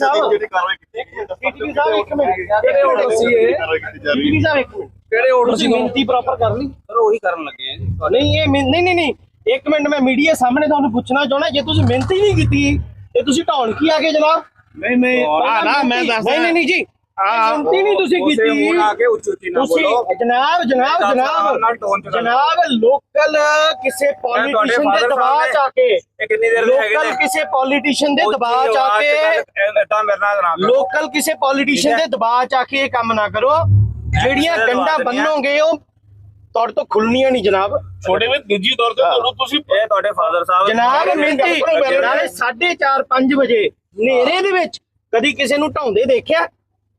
ਸਾਹਿਬ। ਜਿਹੜੀ ਕਾਰਵਾਈ ਕੀਤੀ ਗਈ ਹੈ ਪੀਟੀਪੀ ਸਾਹਿਬ ਇੱਕ ਮਿੰਟ। ਕਿਹੜੇ ਆਰਡਰ ਸੀ ਇਹ ਕਾਰਵਾਈ ਕੀਤੀ ਜਾ ਰਹੀ ਪੀਟੀਪੀ ਸਾਹਿਬ ਇੱਕ ਮਿੰਟ। ਕਿਹੜੇ ਆਰਡਰ ਤੁਸੀਂ ਮਿਹਨਤੀ ਪ੍ਰੋਪਰ ਕਰ ਲਈ। ਸਰ ਉਹੀ ਕਰਨ ਲੱਗੇ ਆ ਜੀ। ਨਹੀਂ ਇਹ ਮਿਹਨ- ਨਹੀਂ ਨਹੀਂ ਨਹੀਂ। ਇੱਕ ਮਿੰਟ ਮੈਂ ਮੀਡੀਆ ਸਾਹਮਣੇ ਤੁਹਾਨੂੰ ਪੁੱਛਣਾ ਚਾਹਣਾ ਜੇ ਤੁਸੀਂ ਮਿਹਨਤ ਹੀ ਨਹੀਂ ਕੀਤੀ ਤੇ ਤੁਸੀਂ ਢਾਉਣ ਕੀ ਆ ਗਏ ਜਨਾਬ? ਨਹੀਂ ਨਹੀਂ। ਆ ਨਾ ਮੈਂ ਦੱਸ ਨਹੀਂ ਨਹੀਂ ਜੀ। ਹੀ ਨਹੀਂ ਤੁਸੀਂ ਉਸੇ ਕੀਤੀ। ਮੂੰਹ ਲਾ ਕੇ ਉੱਚੀ ਉੱਚੀ ਨਾ ਤੁਸੀਂ ਬੋਲੋ। ਜਨਾਬ ਜਨਾਬ ਨਾਲ ਜਨਾਬ। ਟੋਨ ਚ ਗੱਲ ਜਨਾਬ ਲੋਕਲ ਕਿਸੇ ਪੋਲੀਟੀਸ਼ੀਅਨ ਦੇ father ਦਬਾਅ ਚ ਆ ਕੇ। ਇਹ ਕਿੰਨੀ ਦੇਰ ਦੇ ਹੈਗੇ ਲੋਕਲ ਨੇ? ਕਿਸੇ ਪੋਲੀਟੀਸ਼ੀਅਨ ਦੇ ਦਬਾਅ ਚ ਆ ਕੇ ਇਦਾਂ ਮੇਰੇ ਨਾਲ ਨਾ ਕਰੋ। ਲੋਕਲ ਕਿਸੇ ਪੋਲੀਟੀਸ਼ੀਅਨ ਦੇ ਦਬਾਅ ਚ ਆ ਕੇ ਇਹ ਕੰਮ ਨਾ ਕਰੋ। ਜਿਹੜੀਆਂ ਕਿਸੇ ਦੇ ਗੰਡਾ ਦਬਾਅ ਚ ਨਹੀਂ ਆ। ਬੰਨੋਗੇ ਉਹ ਤੁਹਾਡੇ ਤੋਂ ਖੁੱਲਣੀਆਂ ਨਹੀਂ ਜਨਾਬ। ਛੋਟੇ ਵਿੱਚ ਨਿੱਜੀ ਤੌਰ ਤੇ ਤੁਹਾਨੂੰ ਤੁਸੀਂ ਇਹ ਤੁਹਾਡੇ ਫਾਦਰ ਸਾਹਿਬ ਜਨਾਬ ਮਿੰਟੀ ਨਾਲੇ 4:30 5 ਵਜੇ ਹਨੇਰੇ ਦੇ ਵਿੱਚ ਕਦੀ ਕਿਸੇ ਨੂੰ ਢਾਉਂਦੇ ਦੇਖਿਆ?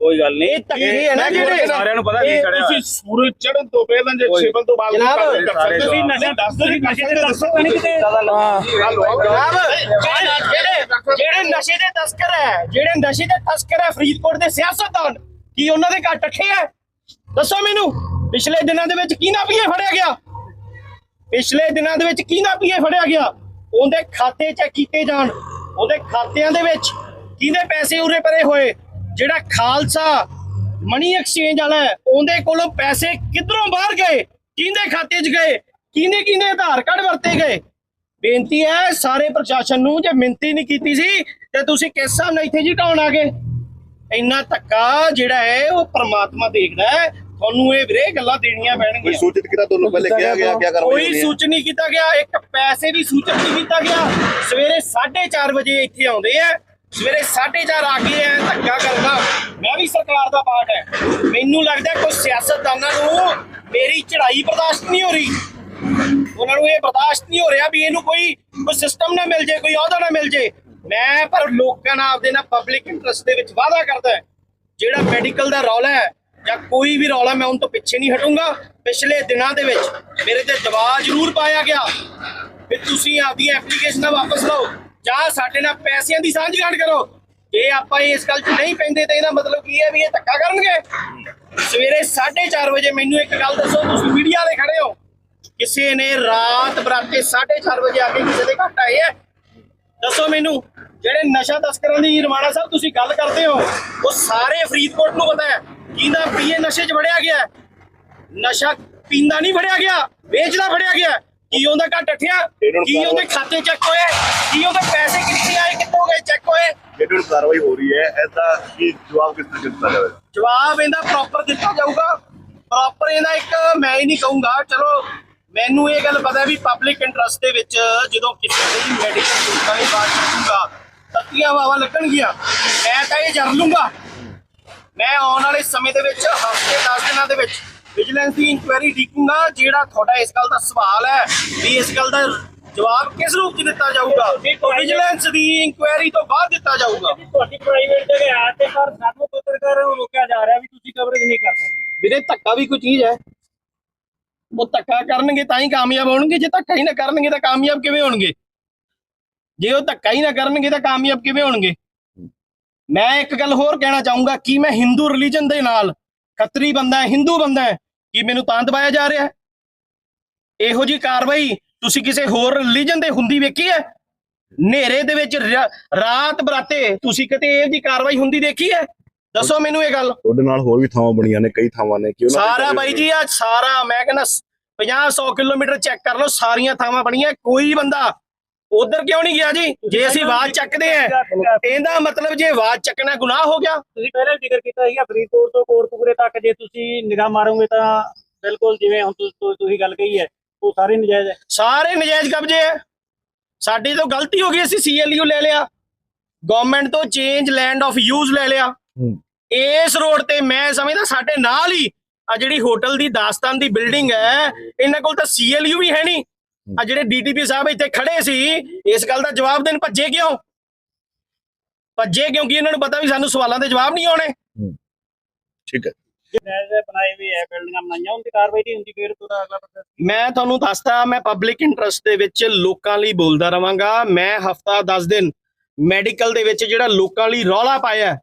ਕੋਈ ਗੱਲ ਨਹੀਂ। ਇਹ ਧੱਕੇ ਹੈ ਨਾ ਜਿਹੜੇ ਸਾਰਿਆਂ ਨੂੰ ਪਤਾ ਕੀ ਇਹ ਖੜਿਆ ਤੁਸੀਂ ਸੂਰਜ ਚੜ੍ਹਨ ਤੋਂ ਪਹਿਲਾਂ ਜੇ। ਛਿਪਣ ਤੋਂ ਬਾਅਦ ਜਨਾਬ। ਤੁਸੀਂ ਨਸ਼ਾ ਦੱਸ ਦਿਓ ਨਸ਼ੇ ਤੇ ਦੱਸੋ ਜਨਾਬ ਜਿਹੜੇ ਜਿਹੜੇ- ਜਿਹੜੇ ਨਸ਼ੇ ਦੇ ਤਸਕਰ ਹੈ ਜਿਹੜੇ ਨਸ਼ੇ ਦੇ ਤਸਕਰ ਹੈ ਫਰੀਦਕੋਟ ਦੇ ਸਿਆਸਤਦਾਨ ਕੀ ਉਹਨਾਂ ਦੇ ਘਰ ਟੱਠੇ ਹੈ? ਦੱਸੋ ਮੈਨੂੰ ਪਿਛਲੇ ਦਿਨਾਂ ਦੇ ਵਿੱਚ ਕੀ ਨਾ ਪੀਏ ਫੜਿਆ ਗਿਆ? ਪਿਛਲੇ ਦਿਨਾਂ ਦੇ ਵਿੱਚ ਕੀ ਨਾ ਪੀਏ ਫੜਿਆ ਗਿਆ? ਉਹਦੇ ਖਾਤੇ ਚੈੱਕ ਕੀਤੇ ਜਾਣ। ਉਹਦੇ ਖਾਤਿਆਂ ਦੇ ਵਿੱਚ ਕਿਹਦੇ ਪੈਸੇ ਉਰੇ ਪਰੇ ਹੋਏ? ਜਿਹੜਾ ਖਾਲਸਾ ਮਨੀ ਐਕਸਚੇਂਜ ਵਾਲਾ ਉਹਦੇ ਕੋਲੋਂ ਪੈਸੇ ਕਿੱਧਰੋਂ ਬਾਹਰ ਗਏ? ਕਿਹਦੇ ਖਾਤੇ 'ਚ ਗਏ? ਕਿਹਨੇ ਕਿਹਨੇ ਆਧਾਰ ਕਾਰਡ ਵਰਤੇ ਗਏ? ਬੇਨਤੀ ਹੈ ਸਾਰੇ ਪ੍ਰਸ਼ਾਸਨ ਨੂੰ ਜੇ ਮਿੰਤੀ ਨਹੀਂ ਕੀਤੀ ਸੀ ਤੇ ਤੁਸੀਂ ਕਿਸ ਹਿਸਾਬ ਨਾਲ ਇੱਥੇ ਜੀ ਢਾਉਣ ਆ ਗਏ? ਇੰਨਾ ਧੱਕਾ ਜਿਹੜਾ ਹੈ ਉਹ ਪ੍ਰਮਾਤਮਾ ਦੇਖਦਾ ਹੈ। ਤੁਹਾਨੂੰ ਇਹ ਵੀਰੇ ਗੱਲਾਂ ਦੇਣੀਆਂ ਕੋਈ ਪੈਣਗੀਆਂ ਸੂਚਿਤ ਕੀਤਾ ਤੁਹਾਨੂੰ ਪਹਿਲੇ ਕਿਹਾ ਗਿਆ ਕੀ ਕਾਰਵਾਈ ਕੋਈ ਸੂਚਨ ਨਹੀਂ ਕੀਤਾ ਗਿਆ ਇੱਕ ਪੈਸੇ ਵੀ ਸੂਚਿਤ ਨਹੀਂ ਕੀਤਾ ਗਿਆ। ਸਵੇਰੇ 4:30 ਵਜੇ ਇੱਥੇ ਆਉਂਦੇ ਆ। ਸਵੇਰੇ 4:30 ਆ ਕੇ ਐ ਧੱਕਾ ਕਰਨਾ ਮੈਂ ਵੀ ਸਰਕਾਰ ਦਾ ਪਾਰਟ ਹੈ। ਮੈਨੂੰ ਲੱਗਦਾ ਕੋਈ ਸਿਆਸਤਦਾਨਾਂ ਨੂੰ ਮੇਰੀ ਚੜ੍ਹਾਈ ਬਰਦਾਸ਼ਤ ਨਹੀਂ ਹੋ ਰਹੀ। ਉਹਨਾਂ ਨੂੰ ਇਹ ਬਰਦਾਸ਼ਤ ਨਹੀਂ ਹੋ ਰਿਹਾ ਵੀ ਇਹਨੂੰ ਕੋਈ ਕੋਈ ਸਿਸਟਮ ਨਾ ਮਿਲ ਜੇ, ਕੋਈ ਅਹੁਦਾ ਨਾ ਮਿਲ ਜੇ। ਮੈਂ ਪਰ ਲੋਕਾਂ ਨਾਲ ਆਪਦੇ ਨਾਲ ਪਬਲਿਕ ਇੰਟਰਸਟ ਦੇ ਵਿੱਚ ਵਾਅਦਾ ਕਰਦਾ ਜਿਹੜਾ ਮੈਡੀਕਲ ਦਾ ਰੌਲਾ ਹੈ ਜਾਂ ਕੋਈ ਵੀ ਰੌਲਾ, ਮੈਂ ਉਹਨਾਂ ਤੋਂ ਪਿੱਛੇ ਨਹੀਂ ਹਟੂੰਗਾ। ਪਿਛਲੇ ਦਿਨਾਂ ਦੇ ਵਿੱਚ ਮੇਰੇ ਤੇ ਦਬਾਅ ਜ਼ਰੂਰ ਪਾਇਆ ਗਿਆ। ਵੀ ਤੁਸੀਂ ਆਪਦੀਆਂ ਐਪਲੀਕੇਸ਼ਨਾਂ ਵਾਪਸ ਲਓ। ਜਾਂ ਸਾਡੇ ਨਾਲ ਪੈਸਿਆਂ ਦੀ ਸਾਂਝ ਸਾਂਝਗਾਂਠ ਕਰੋ। ਜੇ ਆਪਾਂ ਇਸ ਗੱਲ 'ਚ ਨਹੀਂ ਪੈਂਦੇ ਤਾਂ ਇਹਦਾ ਮਤਲਬ ਕੀ ਹੈ ਵੀ ਇਹ ਧੱਕਾ ਕਰਨਗੇ? ਸਵੇਰੇ 4:30 ਵਜੇ ਮੈਨੂੰ ਇੱਕ ਗੱਲ ਦੱਸੋ, ਤੁਸੀਂ ਮੀਡੀਆ ਦੇ ਖੜੇ ਹੋ। ਕਿਸੇ ਨੇ ਰਾਤ ਬਰਾਤੇ 4:30 ਵਜੇ ਆ ਕੇ ਕਿਸੇ ਦੇ ਘਰ ਆਏ ਹੈ? ਦੱਸੋ ਮੈਨੂੰ, ਜਿਹੜੇ ਨਸ਼ਾ ਤਸਕਰਾਂ ਦੀ ਰਮਾਣਾ ਸਾਹਿਬ ਤੁਸੀਂ ਗੱਲ ਕਰਦੇ ਹੋ, ਉਹ ਸਾਰੇ ਫਰੀਦਕੋਟ ਨੂੰ ਪਤਾ ਹੈ। ਕਿਹਦਾ ਪੀਏ ਨਸ਼ੇ 'ਚ ਵੜਿਆ ਗਿਆ ਨਸ਼ਾ ਪੀਂਦਾ ਨਹੀਂ ਫੜਿਆ ਗਿਆ, ਵੇਚਦਾ ਫੜਿਆ ਗਿਆ ਕੀ ਉਹਦਾ ਘਰ ਟੱਠਿਆ ਕੀ ਉਹਦੇ ਖਾਤੇ ਚੈੱਕ ਹੋਏ? ਕੀ ਉਹਦੇ ਪੈਸੇ ਕਿੱਥੇ ਆਏ ਕਿੱਥੋਂ ਗਏ ਚੈੱਕ ਹੋਏ? ਜਿਹੜੀ ਕਾਰਵਾਈ ਹੋ ਰਹੀ ਹੈ। ਐਸਾ ਕੀ ਜਵਾਬ ਕਿਸ ਤਰ੍ਹਾਂ ਦਿੱਤਾ ਜਾਵੇਗਾ ਜਵਾਬ ਇਹਦਾ ਪ੍ਰੋਪਰ ਦਿੱਤਾ ਜਾਊਗਾ। ਪ੍ਰੋਪਰ ਇਹਦਾ ਇੱਕ ਮੈਂ ਹੀ ਨਹੀਂ ਕਹੂੰਗਾ। ਚਲੋ ਮੈਨੂੰ ਇਹ ਗੱਲ ਪਤਾ ਵੀ ਪਬਲਿਕ ਇੰਟਰਸਟ ਦੇ ਵਿੱਚ ਜਦੋਂ ਕਿਸੇ ਦੀ ਮੈਡੀਕਲ ਸੁਵਿਧਾ ਦੀ ਬਾਤ ਕਰੂੰਗਾ ਤੱਤੀਆਂ ਵਾਵਾ ਲੱਗਣਗੀਆਂ। ਮੈਂ ਤਾਂ ਇਹ ਜਰ ਲੂੰਗਾ। ਮੈਂ ਆਉਣ ਵਾਲੇ ਸਮੇਂ ਦੇ ਵਿੱਚ ਹਫ਼ਤੇ 10 ਦਿਨਾਂ ਦੇ ਵਿੱਚ ਵਿਜੀਲੈਂਸ ਦੀ ਇਨਕੁਆਇਰੀ ਡੀਕੂੰਗਾ ਜਿਹੜਾ ਤੁਹਾਡਾ ਇਸ ਗੱਲ ਦਾ ਸਵਾਲ ਹੈ ਵੀ ਇਸ ਗੱਲ ਦਾ ਜਵਾਬ ਕਿਸ ਰੂਪ 'ਚ ਦਿੱਤਾ ਜਾਊਗਾ? ਵਿਜੀਲੈਂਸ ਦੀ ਇਨਕੁਆਇਰੀ ਤੋਂ ਬਾਅਦ ਦਿੱਤਾ ਜਾਊਗਾ। ਤੁਹਾਡੀ ਪ੍ਰਾਈਵੇਟ ਜਗ੍ਹਾ ਆ ਤੇ ਪਰ ਸਾਨੂੰ ਪੱਤਰਕਾਰਾਂ ਨੂੰ ਰੋਕਿਆ ਜਾ ਰਿਹਾ ਵੀ ਤੁਸੀਂ ਕਵਰੇਜ ਨਹੀਂ ਕਰ ਸਕਦੇ। ਵੀਰੇ ਧੱਕਾ ਵੀ ਕੋਈ ਚੀਜ਼ ਹੈ। ਉਹ ਧੱਕਾ ਕਰਨਗੇ ਤਾਂ ਹੀ ਕਾਮਯਾਬ ਹੋਣਗੇ ਜੇ ਧੱਕਾ ਹੀ ਨਾ ਕਰਨਗੇ ਤਾਂ ਕਾਮਯਾਬ ਕਿਵੇਂ ਹੋਣਗੇ? ਜੇ ਉਹ ਧੱਕਾ ਹੀ ਨਾ ਕਰਨਗੇ ਤਾਂ ਕਾਮਯਾਬ ਕਿਵੇਂ ਹੋਣਗੇ? ਮੈਂ ਇੱਕ ਗੱਲ ਹੋਰ ਕਹਿਣਾ ਚਾਹੂੰਗਾ ਕਿ ਮੈਂ ਹਿੰਦੂ ਰਿਲੀਜਨ ਦੇ ਨਾਲ ਖੱਤਰੀ ਬੰਦਾ ਹੈ ਹਿੰਦੂ ਬੰਦਾ ਹੈ ਕਿ ਮੈਨੂੰ ਤਾਂ ਦਬਾਇਆ ਜਾ ਰਿਹਾ ਹੈ? ਇਹੋ ਜੀ ਕਾਰਵਾਈ ਤੁਸੀਂ ਕਿਸੇ ਹੋਰ ਰਿਲੀਜਨ ਦੇ ਹੁੰਦੀ ਵੇਖੀ ਹੈ? ਹਨੇਰੇ ਦੇ ਵਿੱਚ ਰਾਤ ਬਰਾਤੇ ਤੁਸੀਂ ਕਿਤੇ ਇਹੋ ਜੀ ਕਾਰਵਾਈ ਹੁੰਦੀ ਦੇਖੀ ਹੈ? ਦੱਸੋ ਮੈਨੂੰ ਇਹ ਗੱਲ। ਤੁਹਾਡੇ ਨਾਲ ਹੋਰ ਵੀ ਥਾਵਾਂ ਬਣੀਆਂ ਨੇ ਕਈ ਥਾਵਾਂ ਨੇ ਕਿ ਉਹਨਾਂ ਸਾਰਾ ਬਾਈ ਜੀ ਆ ਸਾਰਾ ਮੈਂ ਕਹਿੰਦਾ 50 100 ਕਿਲੋਮੀਟਰ ਚੈੱਕ ਕਰ ਲਓ ਸਾਰੀਆਂ ਥਾਵਾਂ ਬਣੀਆਂ ਕੋਈ ਬੰਦਾ ਉਧਰ ਕਿਉਂ ਨਹੀਂ ਗਿਆ ਜੀ? ਜੇ ਅਸੀਂ ਆਵਾਜ਼ ਚੱਕਦੇ ਆ ਇਹਦਾ ਮਤਲਬ ਜੇ ਆਵਾਜ਼ ਚੱਕਣਾ ਗੁਨਾਹ ਹੋ ਗਿਆ। ਤੁਸੀਂ ਪਹਿਲੇ ਜ਼ਿਕਰ ਕੀਤਾ ਸੀਗਾ ਫਰੀਦਕੋਟ ਤੋਂ ਕੋਟਕਪੂਰੇ ਤੱਕ ਜੇ ਤੁਸੀਂ ਨਿਗਾਹ ਮਾਰੋਗੇ ਤਾਂ ਬਿਲਕੁਲ ਜਿਵੇਂ ਹੁਣ ਤੁਸੀਂ ਗੱਲ ਕਹੀ ਹੈ ਉਹ ਸਾਰੇ ਨਜਾਇਜ਼ ਹੈ। ਸਾਰੇ ਨਜਾਇਜ਼ ਕਬਜ਼ੇ ਹੈ। ਸਾਡੀ ਤੋਂ ਗਲਤੀ ਹੋ ਗਈ ਅਸੀਂ ਸੀਐਲਯੂ ਲੈ ਲਿਆ। ਗਵਰਨਮੈਂਟ ਤੋਂ ਚੇਂਜ ਲੈਂਡ ਆਫ ਯੂਜ਼ ਲੈ ਲਿਆ। ਇਸ ਰੋਡ ਤੇ ਮੈਂ ਸਮਝਦਾ ਸਾਡੇ ਨਾਲ ਹੀ ਆ ਜਿਹੜੀ ਹੋਟਲ ਦੀ ਦਾਸਤਾਨ ਦੀ ਬਿਲਡਿੰਗ ਹੈ ਇਹਨਾਂ ਕੋਲ ਤਾਂ ਸੀਐਲਯੂ ਵੀ ਹੈ ਨਹੀਂ। ਆ ਜਿਹੜੇ ਡੀਟੀਪੀ ਸਾਹਿਬ ਇੱਥੇ ਖੜੇ ਸੀ ਇਸ ਗੱਲ ਦਾ ਜਵਾਬ ਦੇਣ ਭੱਜੇ ਕਿਉਂ? ਭੱਜੇ ਕਿਉਂਕਿ ਇਹਨਾਂ ਨੂੰ ਪਤਾ ਵੀ ਸਾਨੂੰ ਸਵਾਲਾਂ ਦੇ ਜਵਾਬ ਨਹੀਂ ਆਉਣੇ? ਠੀਕ ਹੈ। ਨਜਾਇਜ਼ ਬਣਾਏ ਵੀ ਹੈ ਬਿਲਡਿੰਗਾਂ ਬਣਾਈਆਂ ਉਹਦੀ ਕਾਰਵਾਈ ਨਹੀਂ ਹੁੰਦੀ ਫਿਰ ਉਹਦਾ ਅਗਲਾ ਪ੍ਰੋਸੈਸ ਮੈਂ ਤੁਹਾਨੂੰ ਦੱਸਦਾ ਮੈਂ ਪਬਲਿਕ ਇੰਟਰਸਟ ਦੇ ਵਿੱਚ ਲੋਕਾਂ ਲਈ ਬੋਲਦਾ ਰਵਾਂਗਾ। ਮੈਂ ਹਫਤਾ 10 ਦਿਨ ਮੈਡੀਕਲ ਦੇ ਵਿੱਚ ਜਿਹੜਾ ਲੋਕਾਂ ਲਈ ਰੌਲਾ ਪਾਇਆ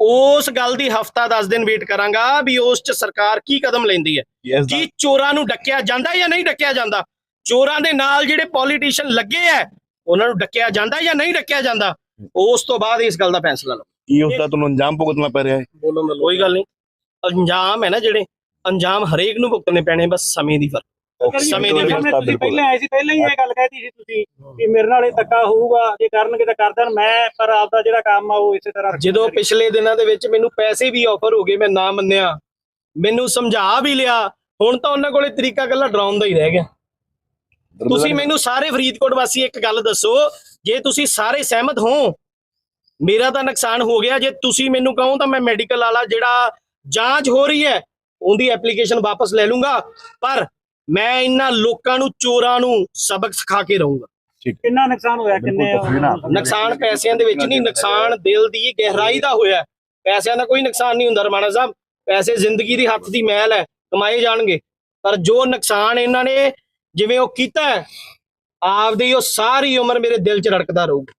ਉਸ ਗੱਲ ਦੀ ਹਫਤਾ 10 ਦਿਨ ਵੇਟ ਕਰਾਂਗਾ ਵੀ ਉਸ 'ਚ ਸਰਕਾਰ ਕੀ ਕਦਮ ਲੈਂਦੀ ਹੈ? ਕੀ ਚੋਰਾਂ ਨੂੰ ਡੱਕਿਆ ਜਾਂਦਾ ਜਾਂ ਨਹੀਂ ਡੱਕਿਆ ਜਾਂਦਾ? ਚੋਰਾਂ ਦੇ ਨਾਲ ਜਿਹੜੇ ਪੋਲੀਟੀਸ਼ੀਅਨ ਲੱਗੇ ਆ ਉਹਨਾਂ ਨੂੰ ਡੱਕਿਆ ਜਾਂਦਾ ਜਾਂ ਨਹੀਂ ਡੱਕਿਆ ਜਾਂਦਾ? ਉਸ ਤੋਂ ਬਾਅਦ ਇਸ ਗੱਲ ਦਾ ਫੈਸਲਾ ਲਓ। ਕੀ ਉਸ ਦਾ ਤੁਹਾਨੂੰ ਅੰਜਾਮ ਭੁਗਤਣਾ ਪੈ ਰਿਹਾ ਹੈ? ਬੋਲਣ ਦਾ ਕੋਈ ਗੱਲ ਨਹੀਂ। ਅੰਜਾਮ ਹੈ ਨਾ ਜਿਹੜੇ ਅੰਜਾਮ ਹਰੇਕ ਨੂੰ ਭੁਗਤਣੇ ਪੈਣੇ ਬਸ ਸਮੇਂ ਦੀ ਫ਼ਰਕ। ਸਮੇਂ ਦੀ ਤੁਸੀਂ ਪਹਿਲਾਂ ਆਏ ਸੀ ਪਹਿਲਾਂ ਹੀ ਇਹ ਗੱਲ ਕਹਿਤੀ ਸੀ ਤੁਸੀਂ ਕਿ ਮੇਰੇ ਨਾਲ ਇਹ ਧੱਕਾ ਹੋਊਗਾ ਜੇ ਕਰਨਗੇ ਤਾਂ ਕਰ ਦੇਣ। ਮੈਂ ਪਰ ਆਪਦਾ ਜਿਹੜਾ ਕੰਮ ਆ ਉਹ ਇਸੇ ਤਰ੍ਹਾਂ। ਜਦੋਂ ਪਿਛਲੇ ਦਿਨਾਂ ਦੇ ਵਿੱਚ ਮੈਨੂੰ ਪੈਸੇ ਵੀ ਆਫਰ ਹੋ ਗਏ ਮੈਂ ਨਾ ਮੰਨਿਆ। ਮੈਨੂੰ ਸਮਝਾ ਵੀ ਲਿਆ। ਹੁਣ ਤਾਂ ਉਹਨਾਂ ਕੋਲੇ ਤਰੀਕਾ ਕੱਲਾ ਡਰਾਉਣ ਦਾ ਹੀ ਰਹਿ ਗਿਆ। ਤੁਸੀਂ ਮੈਨੂੰ ਸਾਰੇ ਫਰੀਦਕੋਟ ਵਾਸੀ ਇੱਕ ਗੱਲ ਦੱਸੋ ਜੇ ਤੁਸੀਂ ਸਾਰੇ ਸਹਿਮਤ ਹੋ ਮੇਰਾ ਤਾਂ ਨੁਕਸਾਨ ਹੋ ਗਿਆ ਜੇ ਤੁਸੀਂ ਮੈਨੂੰ ਕਹੋ ਤਾਂ ਮੈਂ ਮੈਡੀਕਲ ਵਾਲਾ ਜਿਹੜਾ ਜਾਂਚ ਹੋ ਰਹੀ ਹੈ ਉਹਦੀ ਐਪਲੀਕੇਸ਼ਨ ਵਾਪਸ ਲੈ ਲੂੰਗਾ ਪਰ ਮੈਂ ਇਹਨਾਂ ਲੋਕਾਂ ਨੂੰ ਚੋਰਾਂ ਨੂੰ ਸਬਕ ਸਿਖਾ ਕੇ ਰਹੂੰਗਾ। ਕਿੰਨਾ ਨੁਕਸਾਨ ਹੋਇਆ ਕਿੰਨੇ। ਨੁਕਸਾਨ ਪੈਸਿਆਂ ਦੇ ਵਿੱਚ ਨਹੀਂ ਨੁਕਸਾਨ ਦਿਲ ਦੀ ਗਹਿਰਾਈ ਦਾ ਹੋਇਆ। ਪੈਸਿਆਂ ਦਾ ਕੋਈ ਨੁਕਸਾਨ ਨਹੀਂ ਹੁੰਦਾ ਰਮਾਣਾ ਸਾਹਿਬ। ਪੈਸੇ ਜ਼ਿੰਦਗੀ ਦੀ ਹੱਥ ਦੀ ਮੈਲ ਹੈ ਕਮਾਏ ਜਾਣਗੇ। ਪਰ ਜੋ ਨੁਕਸਾਨ ਇਹਨਾਂ ਨੇ ਜਿਵੇਂ ਉਹ ਕੀਤਾ ਆਪਦੀ ਉਹ ਸਾਰੀ ਉਮਰ ਮੇਰੇ ਦਿਲ 'ਚ ਰੜਕਦਾ ਰਹੂਗਾ।